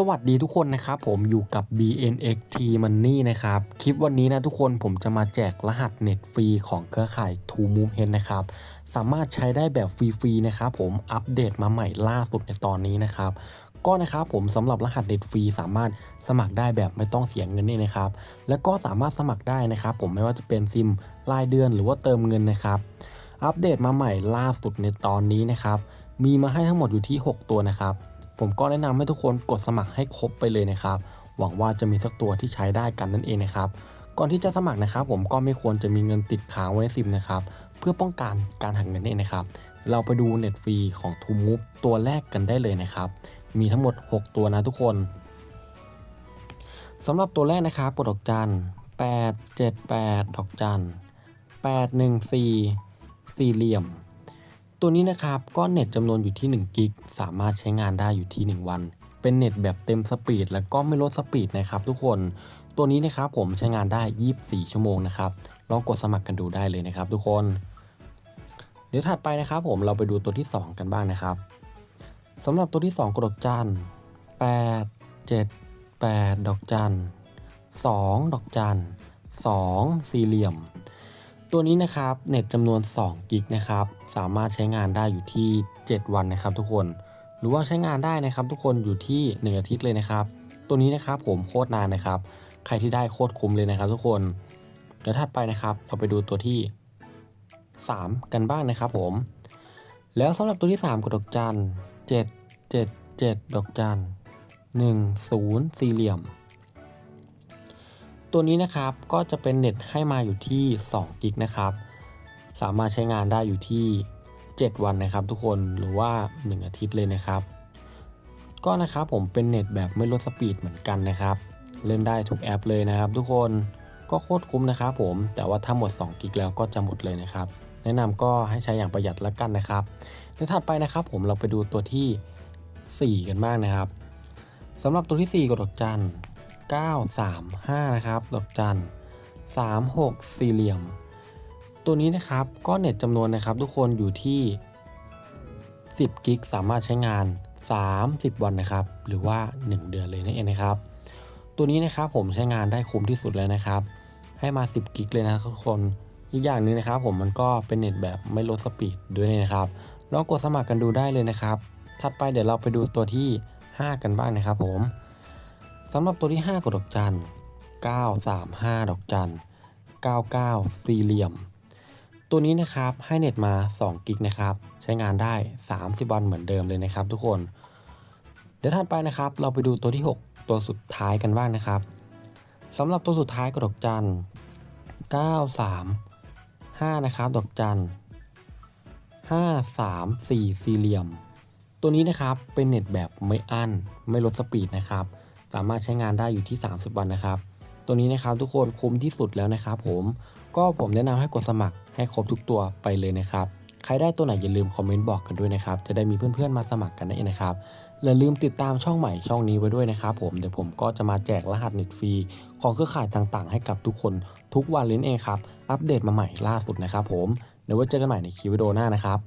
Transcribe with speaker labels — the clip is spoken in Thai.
Speaker 1: สวัสดีทุกคนนะครับ ผมอยู่กับ BNXT Money นะครับ คลิปวันนี้นะทุกคนผมจะมาแจกรหัสเน็ตฟรีของเครือข่าย True Move Head นะครับ สามารถใช้ได้แบบฟรีๆนะครับผมอัปเดตมาใหม่ล่าสุดในตอนนี้นะครับก็นะครับผมสำหรับรหัสเน็ตฟรีสามารถสมัครได้แบบไม่ต้องเสียเงินนี่นะครับ แล้วก็สามารถสมัครได้นะครับ ผมไม่ว่าจะเป็นซิมรายเดือนหรือว่าเติมเงินนะครับ อัปเดตมาใหม่ล่าสุดในตอนนี้นะครับ มีมาให้ทั้งหมดอยู่ที่ 6 ตัวนะครับ ผมก็แนะนำให้ทุกคนกดสมัครให้ครบไปเลยนะครับ หวังว่าจะมีสักตัวที่ใช้ได้กันนั่นเองนะครับ ก่อนที่จะสมัครนะครับ ผมก็ไม่ควรจะมีเงินติดค้างไว้ในซิมนะครับ เพื่อป้องกันการหักเงินนั่นเองนะครับ เราไปดูเน็ตฟรีของ t ูมูฟตัวแรกกันได้เลยนะครับ มีทั้งหมด 6 ตัวนะทุกคนสำหรับตัวแรกนะครับกดดอกจัน8 7 8 ดอกจัน8 1 4 สี่เหลี่ยม ตัวนี้นะครับก็เน็ตจำนวนอยู่ที่1กิกสามารถใช้งานได้อยู่ที่ 1 วัน เป็นเน็ตแบบเต็มสปีดแล้วก็ไม่ลดสปีดนะครับทุกคน ตัวนี้นะครับผมใช้งานได้ 24 ชั่วโมงนะครับลองกดสมัครกันดูได้เลยนะครับ ทุกคน เดี๋ยวถัดไปนะครับ ผมเราไปดูตัวที่ 2 กันบ้างนะครับสำหรับตัวที่ 2 กดดอกจัน8 7 8 ดอกจัน2ดอกจัน2 สี่เหลี่ยม ตัวนี้นะครับเน็ตจำนวน2กิกนะครับสามารถใช้งานได้อยู่ที่ 7 วันนะครับ ทุกคน หรือว่าใช้งานได้นะครับ ทุกคนอยู่ที่ 1 อาทิตย์เลยนะครับ ตัวนี้นะครับผมโคตรนานนะครับ ใครที่ได้โคตรคุ้มเลยนะครับ ทุกคนเดี๋ยวถัดไปนะครับ เราไปดูตัวที่ 3 กันบ้างนะครับผม แล้วสำหรับตัวที่ 3กดดอกจัน7 7 7 ดอกจัน1 0 สี่เหลี่ยม ตัวนี้นะครับก็จะเป็นเน็ตให้มาอยู่ที่2กิกนะครับ สามารถใช้งานได้อยู่ที่ 7 วันนะครับ ทุกคนหรือว่า 1 อาทิตย์เลยนะครับ ก็นะครับผมเป็นเน็ตแบบไม่ลดสปีดเหมือนกันนะครับ เล่นได้ทุกแอปเลยนะครับ ทุกคนก็โคตรคุ้มนะครับผมแต่ว่าถ้าหมด2กิกแล้วก็จะหมดเลยนะครับ แนะนำก็ให้ใช้อย่างประหยัดละกันนะครับเดี๋ยวถัดไปนะครับ ผมเราไปดูตัวที่ 4 กันบ้างนะครับสำหรับตัวที่ 4กดดอกจัน 9 3 5 นะครับ ดอกจัน 3 6 สี่เหลี่ยม ตัวนี้นะครับก็เน็ตจำนวนนะครับทุกคนอยู่ที่ 10 กิก สามารถใช้งาน 30 วันนะครับ หรือว่า 1 เดือนเลยนั่นเองนะครับ ตัวนี้นะครับผมใช้งานได้คุ้มที่สุดเลยนะครับ ให้มา 10 กิกเลยนะทุกคน อีกอย่างหนึงนะครับ ผมมันก็เป็นเน็ตแบบไม่ลดสปีดด้วยนะครับลองกดสมัครกันดูได้เลยนะครับ ถัดไปเดี๋ยวเราไปดูตัวที่ 5 กันบ้างนะครับผม สำหรับตัวที่ 5กดดอกจัน935 ดอกจัน99 สี่เหลี่ยม ตัวนี้นะครับให้เน็ตมา 2 กิกนะครับ ใช้งานได้ 30 วันเหมือนเดิมเลยนะครับ ทุกคน เดี๋ยวถัดไปนะครับ เราไปดูตัวที่ 6 ตัวสุดท้ายกันบ้างนะครับสำหรับตัวสุดท้ายกดดอกจัน935 นะครับ ดอกจัน534 สี่เหลี่ยม ตัวนี้นะครับเป็นเน็ตแบบไม่อั้น ไม่ลดสปีดนะครับ สามารถใช้งานได้อยู่ที่ 30 วันนะครับ ตัวนี้นะครับทุกคนคุ้มที่สุดแล้วนะครับผมก็ผมแนะนำให้กดสมัครให้ครบทุกตัวไปเลยนะครับ ใครได้ตัวไหนอย่าลืมคอมเมนต์บอกกันด้วยนะครับ จะได้มีเพื่อนๆมาสมัครกันนั่นเองนะครับอย่าลืมติดตามช่องใหม่ช่องนี้ไว้ด้วยนะครับผมเดี๋ยวผมก็จะมาแจกรหัสเน็ตฟรีของเครือข่ายต่างๆ ให้กับทุกคนทุกวันเลยนั่นเองครับ อัปเดตมาใหม่ล่าสุดนะครับผมเดี๋ยวไว้เจอกันใหม่ในคลิปวิดีโอหน้านะครับ